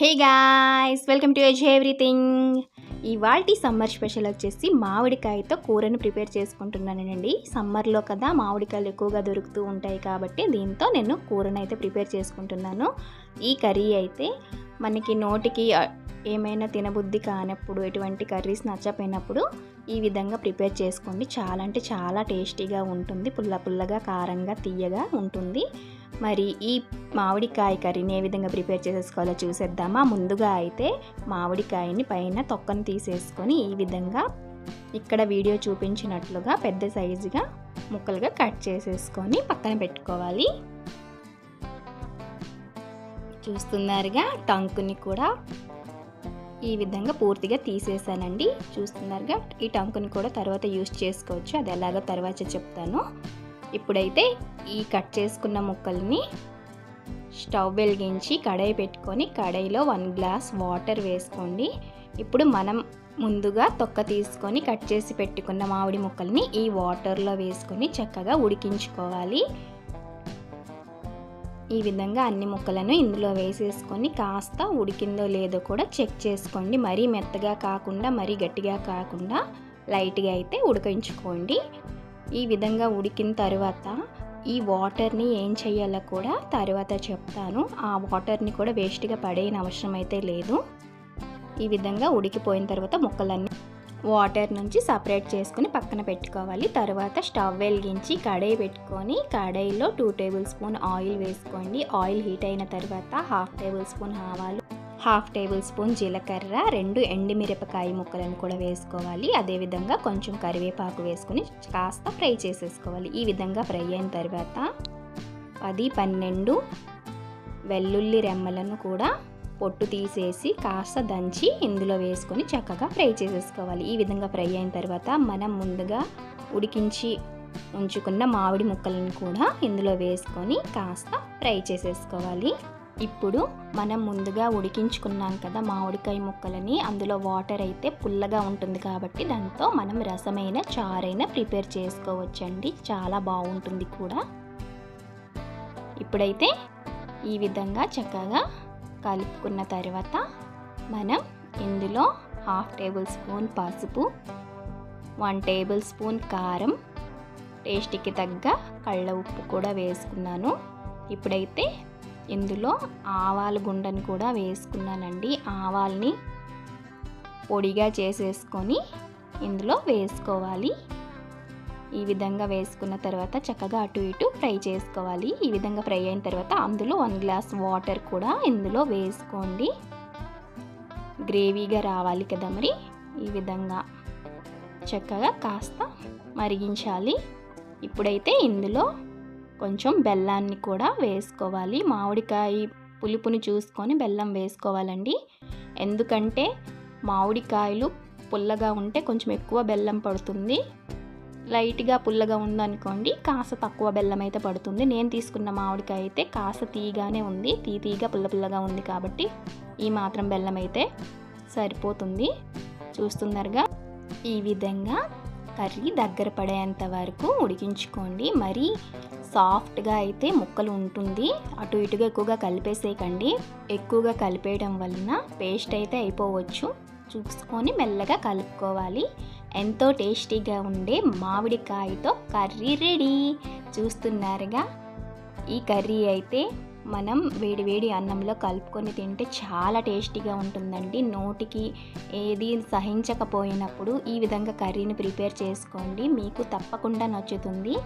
Hey guys welcome to Edge Everything. ఇవాళ summer special వచ్చేసి మామిడికాయతో కూరను ప్రిపేర్ చేసుకుంటున్నానండి. సమ్మర్లో కదా మామిడికాయలు ఎక్కువగా దొరుకుతూ ఉంటాయి కాబట్టి దీంతో నేను కూరను అయితే ప్రిపేర్ చేసుకుంటున్నాను. ఈ కర్రీ అయితే మనకి నోటికి ఏమైనా తినబుద్ధి కానప్పుడు ఎటువంటి కర్రీస్ నచ్చపోయినప్పుడు ఈ విధంగా ప్రిపేర్ చేసుకోండి. చాలా అంటే చాలా టేస్టీగా ఉంటుంది. పుల్ల పుల్లగా కారంగా తీయగా ఉంటుంది. మరి ఈ మామిడికాయ కర్రీని ఏ విధంగా ప్రిపేర్ చేసేసుకోవాలో చూసేద్దామా. ముందుగా అయితే మామిడికాయని పైన తొక్కను తీసేసుకొని ఈ విధంగా ఇక్కడ వీడియో చూపించినట్లుగా పెద్ద సైజుగా ముక్కలుగా కట్ చేసేసుకొని పక్కన పెట్టుకోవాలి. చూస్తున్నారుగా టంకుని కూడా ఈ విధంగా పూర్తిగా తీసేసానండి. చూస్తున్నారుగా ఈ టంకుని కూడా తర్వాత యూస్ చేసుకోవచ్చు. అది ఎలాగో తర్వాత చెప్తాను. ఇప్పుడైతే ఈ కట్ చేసుకున్న ముక్కల్ని స్టవ్ వెలిగించి కడాయి పెట్టుకొని కడాయిలో వన్ గ్లాస్ వాటర్ వేసుకోండి. ఇప్పుడు మనం ముందుగా తొక్క తీసుకొని కట్ చేసి పెట్టుకున్న మామిడి ముక్కల్ని ఈ వాటర్లో వేసుకొని చక్కగా ఉడికించుకోవాలి. ఈ విధంగా అన్ని ముక్కలను ఇందులో వేసేసుకొని కాస్త ఉడికిందో లేదో కూడా చెక్ చేసుకోండి. మరీ మెత్తగా కాకుండా మరీ గట్టిగా కాకుండా లైట్గా అయితే ఉడికించుకోండి. ఈ విధంగా ఉడికిన తర్వాత ఈ వాటర్ని ఏం చేయాలో కూడా తర్వాత చెప్తాను. ఆ వాటర్ని కూడా వేస్ట్గా పడేయని అవసరం అయితే లేదు. ఈ విధంగా ఉడికిపోయిన తర్వాత ముక్కలన్నీ వాటర్ నుంచి సపరేట్ చేసుకుని పక్కన పెట్టుకోవాలి. తర్వాత స్టవ్ వెలిగించి కడాయి పెట్టుకొని కడాయిలో టూ టేబుల్ స్పూన్ ఆయిల్ వేసుకోండి. ఆయిల్ హీట్ అయిన తర్వాత హాఫ్ టేబుల్ స్పూన్ ఆవాలు హాఫ్ టేబుల్ స్పూన్ జీలకర్ర రెండు ఎండుమిరపకాయ ముక్కలను కూడా వేసుకోవాలి. అదేవిధంగా కొంచెం కరివేపాకు వేసుకొని కాస్త ఫ్రై చేసేసుకోవాలి. ఈ విధంగా ఫ్రై అయిన తర్వాత పది పన్నెండు వెల్లుల్లి రెమ్మలను కూడా పొట్టు తీసేసి కాస్త దంచి ఇందులో వేసుకొని చక్కగా ఫ్రై చేసేసుకోవాలి. ఈ విధంగా ఫ్రై అయిన తర్వాత మనం ముందుగా ఉడికించి ఉంచుకున్న మామిడి ముక్కలను కూడా ఇందులో వేసుకొని కాస్త ఫ్రై చేసేసుకోవాలి. ఇప్పుడు మనం ముందుగా ఉడికించుకున్నాం కదా మామిడికాయ ముక్కలని అందులో వాటర్ అయితే పుల్లగా ఉంటుంది కాబట్టి దాంతో మనం రసమైన చారైనా ప్రిపేర్ చేసుకోవచ్చండి. చాలా బాగుంటుంది కూడా. ఇప్పుడైతే ఈ విధంగా చక్కగా కలుపుకున్న తర్వాత మనం ఇందులో హాఫ్ టేబుల్ స్పూన్ పసుపు వన్ టేబుల్ స్పూన్ కారం టేస్ట్కి తగ్గ కళ్ళ ఉప్పు కూడా వేసుకున్నాను. ఇప్పుడైతే ఇందులో ఆవాల గుండను కూడా వేసుకున్నానండి. ఆవాల్ని పొడిగా చేసేసుకొని ఇందులో వేసుకోవాలి. ఈ విధంగా వేసుకున్న తర్వాత చక్కగా అటు ఇటు ఫ్రై చేసుకోవాలి. ఈ విధంగా ఫ్రై అయిన తర్వాత అందులో వన్ గ్లాస్ వాటర్ కూడా ఇందులో వేసుకోండి. గ్రేవీగా రావాలి కదా మరి. ఈ విధంగా చక్కగా కాస్త మరిగించాలి. ఇప్పుడైతే ఇందులో కొంచెం బెల్లాన్ని కూడా వేసుకోవాలి. మామిడికాయ పులుపుని చూసుకొని బెల్లం వేసుకోవాలండి. ఎందుకంటే మామిడికాయలు పుల్లగా ఉంటే కొంచెం ఎక్కువ బెల్లం పడుతుంది. లైట్గా పుల్లగా ఉందనుకోండి కాస్త తక్కువ బెల్లం అయితే పడుతుంది. నేను తీసుకున్న మామిడికాయ అయితే కాస్త తీగానే ఉంది. తీ తీగా పుల్ల పుల్లగా ఉంది కాబట్టి ఈ మాత్రం బెల్లం అయితే సరిపోతుంది. చూస్తున్నారుగా? ఈ విధంగా కర్రీ దగ్గర పడేంత వరకు ఉడికించుకోండి. మరి సాఫ్ట్గా అయితే ముక్కలు ఉంటుంది. అటు ఇటుగా ఎక్కువగా కలిపేసేయకండి. ఎక్కువగా కలిపేయడం వలన పేస్ట్ అయితే అయిపోవచ్చు. చూసుకొని మెల్లగా కలుపుకోవాలి. ఎంతో టేస్టీగా ఉండే మామిడికాయతో కర్రీ రెడీ. చూస్తున్నారుగా? ఈ కర్రీ అయితే మనం వేడి వేడి అన్నంలో కలుపుకొని తింటే చాలా టేస్టీగా ఉంటుందండి. నోటికి ఏది సహించకపోయినప్పుడు ఈ విధంగా కర్రీని ప్రిపేర్ చేసుకోండి. మీకు తప్పకుండా నచ్చుతుంది.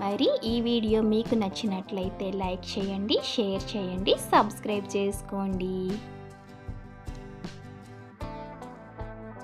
మరి ఈ వీడియో మీకు నచ్చినట్లయితే లైక్ చేయండి షేర్ చేయండి సబ్స్క్రైబ్ చేసుకోండి.